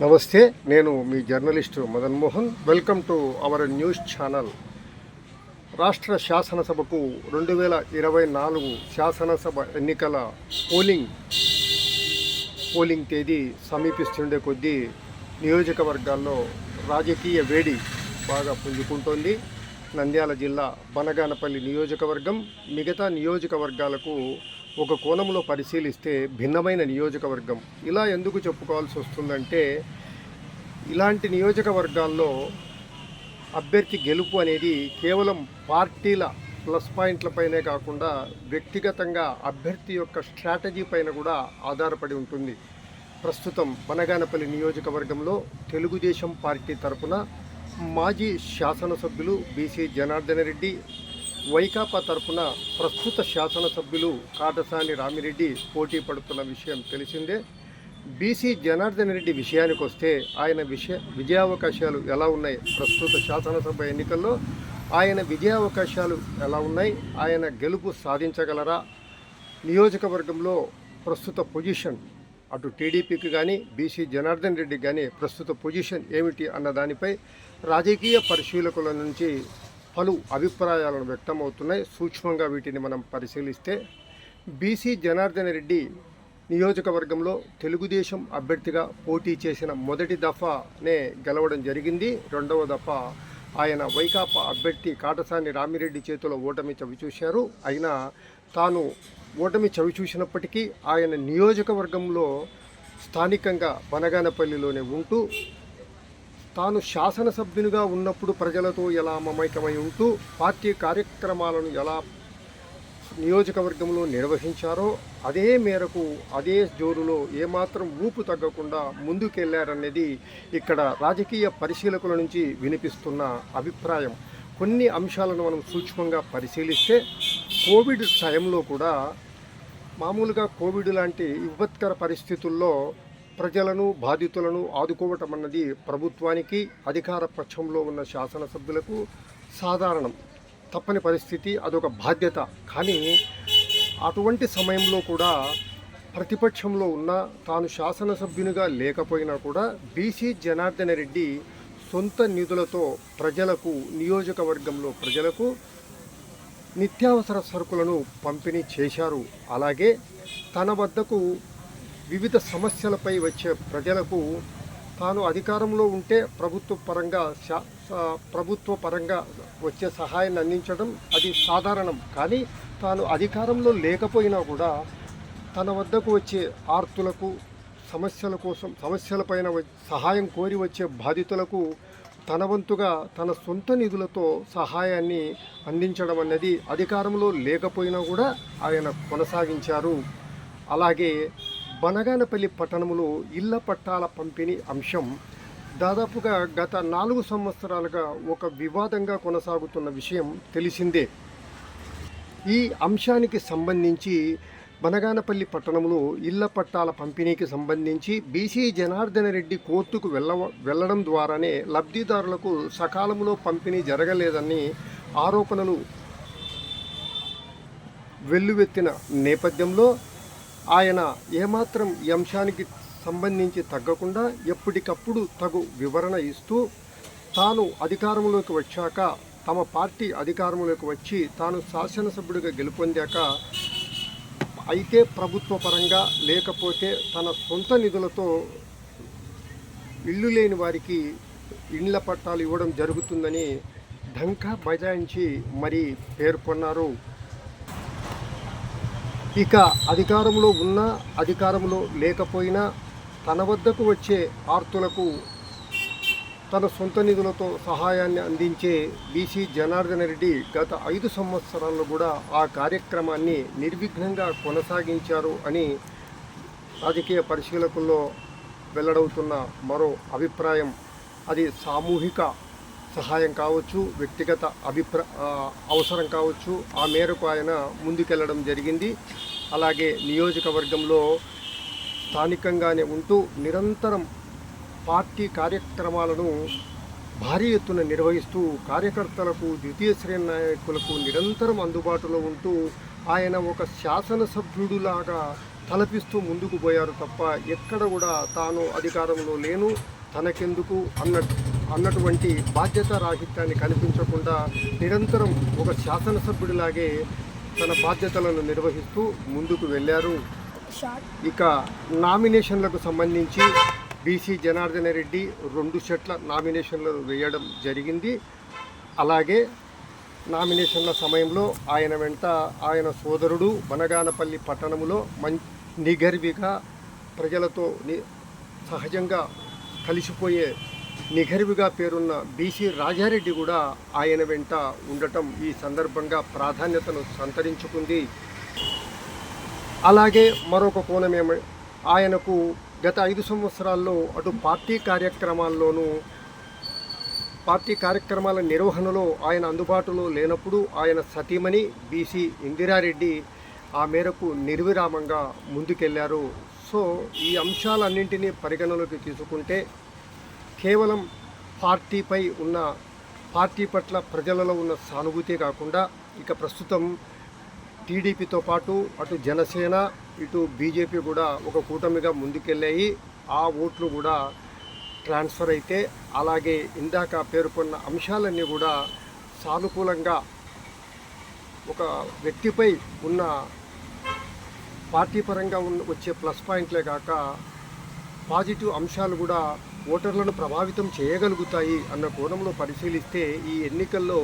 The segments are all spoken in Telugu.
నమస్తే నేను మీ journalist Madan Mohan. Welcome to our news channel. రాష్ట్ర శాసనసభకు రెండు వేల ఇరవై నాలుగు శాసనసభ ఎన్నికల పోలింగ్ పోలింగ్ తేదీ సమీపిస్తుండే కొద్దీ నియోజకవర్గాల్లో రాజకీయ వేడి బాగా పుంజుకుంటోంది. నంద్యాల జిల్లా బనగానపల్లి నియోజకవర్గం మిగతా నియోజకవర్గాలకు ఒక కోణంలో పరిశీలిస్తే భిన్నమైన నియోజకవర్గం. ఇలా ఎందుకు చెప్పుకోవాల్సి వస్తుందంటే ఇలాంటి నియోజకవర్గాల్లో అభ్యర్థి గెలుపు అనేది కేవలం పార్టీల ప్లస్ పాయింట్లపైనే కాకుండా వ్యక్తిగతంగా అభ్యర్థి యొక్క స్ట్రాటజీ పైన కూడా ఆధారపడి ఉంటుంది. ప్రస్తుతం బనగానపల్లి నియోజకవర్గంలో తెలుగుదేశం పార్టీ తరపున మాజీ శాసనసభ్యులు బీసీ జనార్దన్ రెడ్డి వైకాపా తరపున ప్రస్తుత శాసనసభ్యులు కాటసాని రామిరెడ్డి పోటీ పడుతున్న విషయం తెలిసిందే. బీసీ జనార్దన్ రెడ్డి విషయానికి వస్తే ఆయన విషయ విజయావకాశాలు ఎలా ఉన్నాయి? ప్రస్తుత శాసనసభ ఎన్నికల్లో ఆయన విజయావకాశాలు ఎలా ఉన్నాయి? ఆయన గెలుపు సాధించగలరా? నియోజకవర్గంలో ప్రస్తుత పొజిషన్ అటు టీడీపీకి కానీ బీసీ జనార్దన్ రెడ్డి కానీ ప్రస్తుత పొజిషన్ ఏమిటి అన్న దానిపై రాజకీయ పరిశీలకుల నుంచి పలు అభిప్రాయాలను వ్యక్తమవుతున్నాయి. సూక్ష్మంగా వీటిని మనం పరిశీలిస్తే బీసీ జనార్దన్ రెడ్డి నియోజకవర్గంలో తెలుగుదేశం అభ్యర్థిగా పోటీ చేసిన మొదటి దఫానే గెలవడం జరిగింది. రెండవ దఫా ఆయన వైకాపా అభ్యర్థి కాటసాని రామిరెడ్డి చేతిలో ఓటమి చవిచూశారు అయినా తాను ఓటమి చవిచూసినప్పటికీ ఆయన నియోజకవర్గంలో స్థానికంగా బనగానపల్లిలోనే ఉంటూ తాను శాసనసభ్యునిగా ఉన్నప్పుడు ప్రజలతో ఎలా మమైకమై ఉంటూ పార్టీ కార్యక్రమాలను ఎలా నియోజకవర్గంలో నిర్వహించారో అదే మేరకు అదే జోరులో ఏమాత్రం ఊపు తగ్గకుండా ముందుకెళ్ళారనేది ఇక్కడ రాజకీయ పరిశీలకుల నుంచి వినిపిస్తున్న అభిప్రాయం. కొన్ని అంశాలను మనం సూక్ష్మంగా పరిశీలిస్తే కోవిడ్ టైంలో కూడా మామూలుగా కోవిడ్ లాంటి విపత్కర పరిస్థితుల్లో ప్రజలను బాధితులను ఆదుకోవటం అన్నది ప్రభుత్వానికి అధికార పక్షంలో ఉన్న శాసనసభ్యులకు సాధారణం. తప్పని పరిస్థితి అదొక బాధ్యత. కానీ అటువంటి సమయంలో కూడా ప్రతిపక్షంలో ఉన్న తాను శాసనసభ్యునిగా లేకపోయినా కూడా బీసీ జనార్దన రెడ్డి సొంత నిధులతో ప్రజలకు నియోజకవర్గంలో ప్రజలకు నిత్యావసర సరుకులను పంపిణీ చేశారు. అలాగే తన వద్దకు వివిధ సమస్యలపై వచ్చే ప్రజలకు తాను అధికారంలో ఉంటే ప్రభుత్వ పరంగా ప్రభుత్వ పరంగా వచ్చే సహాయాన్ని అందించడం అది సాధారణం. కానీ తాను అధికారంలో లేకపోయినా కూడా తన వద్దకు వచ్చే ఆర్తులకు సమస్యల కోసం సమస్యలపైన వ- సహాయం కోరి వచ్చే బాధితులకు తన వంతుగా తన సొంత నిధులతో సహాయాన్ని అందించడం అన్నది అధికారంలో లేకపోయినా కూడా ఆయన కొనసాగించారు. అలాగే బనగానపల్లి పట్టణంలో ఇళ్ళ పట్టాల పంపిణీ అంశం దాదాపుగా గత నాలుగు సంవత్సరాలుగా ఒక వివాదంగా కొనసాగుతున్న విషయం తెలిసిందే. ఈ అంశానికి సంబంధించి బనగానపల్లి పట్టణంలో ఇళ్ళ పట్టాల పంపిణీకి సంబంధించి బీసీ జనార్దన రెడ్డి కోర్టుకు వెళ్ళ వెళ్ళడం ద్వారానే లబ్ధిదారులకు సకాలంలో పంపిణీ జరగలేదని ఆరోపణలు వెల్లువెత్తిన నేపథ్యంలో ఆయన ఏమాత్రం ఈ అంశానికి సంబంధించి తగ్గకుండా ఎప్పటికప్పుడు తగు వివరణ ఇస్తూ తాను అధికారంలోకి వచ్చాక తమ పార్టీ అధికారంలోకి వచ్చి తాను శాసనసభ్యుడిగా గెలుపొందాక అయితే ప్రభుత్వ పరంగా లేకపోతే తన సొంత నిధులతో ఇల్లు లేని వారికి ఇండ్ల పట్టాలు ఇవ్వడం జరుగుతుందని ఢంకా బజాయించి మరి పేర్కొన్నారు. ఇక అధికారంలో ఉన్నా అధికారంలో లేకపోయినా తన వద్దకు వచ్చే ఆర్తులకు తన సొంత నిధులతో సహాయాన్ని అందించే బీసీ జనార్దన రెడ్డి గత ఐదు సంవత్సరాల్లో కూడా ఆ కార్యక్రమాన్ని నిర్విఘ్నంగా కొనసాగించారు అని రాజకీయ పరిశీలకుల్లో వెల్లడవుతున్న మరో అభిప్రాయం. అది సామూహిక సహాయం కావచ్చు వ్యక్తిగత అభిప్రా అవసరం కావచ్చు ఆ మేరకు ఆయన ముందుకెళ్ళడం జరిగింది. అలాగే నియోజకవర్గంలో స్థానికంగానే ఉంటూ నిరంతరం పార్టీ కార్యక్రమాలను భారీ ఎత్తున నిర్వహిస్తూ కార్యకర్తలకు ద్వితీయ శ్రేణి నాయకులకు నిరంతరం అందుబాటులో ఉంటూ ఆయన ఒక శాసనసభ్యుడులాగా తలపిస్తూ ముందుకు పోయారు తప్ప ఎక్కడ కూడా తాను అధికారంలో లేను తనకెందుకు అన్నట్టు అన్నటువంటి బాధ్యత రాహిత్యాన్ని కనిపించకుండా నిరంతరం ఒక శాసనసభ్యుడిలాగే తన బాధ్యతలను నిర్వహిస్తూ ముందుకు వెళ్ళారు. ఇక నామినేషన్లకు సంబంధించి బీసీ జనార్దన రెడ్డి రెండు సెట్ల నామినేషన్లు వేయడం జరిగింది. అలాగే నామినేషన్ల సమయంలో ఆయన వెంట ఆయన సోదరుడు బనగానపల్లి పట్టణంలో మం నిగర్విగా ప్రజలతో ని సహజంగా కలిసిపోయే నిఘరివిగా పేరున్న బీసీ రాజారెడ్డి కూడా ఆయన వెంట ఉండటం ఈ సందర్భంగా ప్రాధాన్యతను సంతరించుకుంది. అలాగే మరొక కోణమేమ ఆయనకు గత ఐదు సంవత్సరాల్లో అటు పార్టీ కార్యక్రమాల్లోనూ పార్టీ కార్యక్రమాల నిర్వహణలో ఆయన అందుబాటులో లేనప్పుడు ఆయన సతీమణి బీసీ ఇందిరారెడ్డి ఆ మేరకు నిర్విరామంగా ముందుకెళ్ళారు. సో ఈ అంశాలన్నింటినీ పరిగణలోకి తీసుకుంటే కేవలం పార్టీపై ఉన్న పార్టీ పట్ల ప్రజలలో ఉన్న సానుభూతే కాకుండా ఇక ప్రస్తుతం టీడీపీతో పాటు అటు జనసేన ఇటు బీజేపీ కూడా ఒక కూటమిగా ముందుకెళ్ళాయి. ఆ ఓట్లు కూడా ట్రాన్స్ఫర్ అయితే అలాగే ఇందాక పేర్కొన్న అంశాలన్నీ కూడా సానుకూలంగా ఒక వ్యక్తిపై ఉన్న పార్టీ పరంగా ఉన్న వచ్చే ప్లస్ పాయింట్లే కాక పాజిటివ్ అంశాలు కూడా ఓటర్లను ప్రభావితం చేయగలుగుతాయి అన్న కోణంలో పరిశీలిస్తే ఈ ఎన్నికల్లో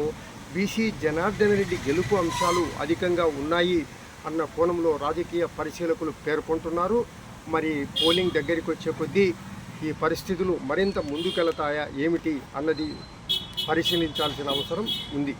బీసీ జనార్దన్ రెడ్డి గెలుపు అంశాలు అధికంగా ఉన్నాయి అన్న కోణంలో రాజకీయ పరిశీలకులు పేర్కొంటున్నారు. మరి పోలింగ్ దగ్గరికి వచ్చే కొద్దీ ఈ పరిస్థితులు మరింత ముందుకెళతాయా ఏమిటి అన్నది పరిశీలించాల్సిన అవసరం ఉంది.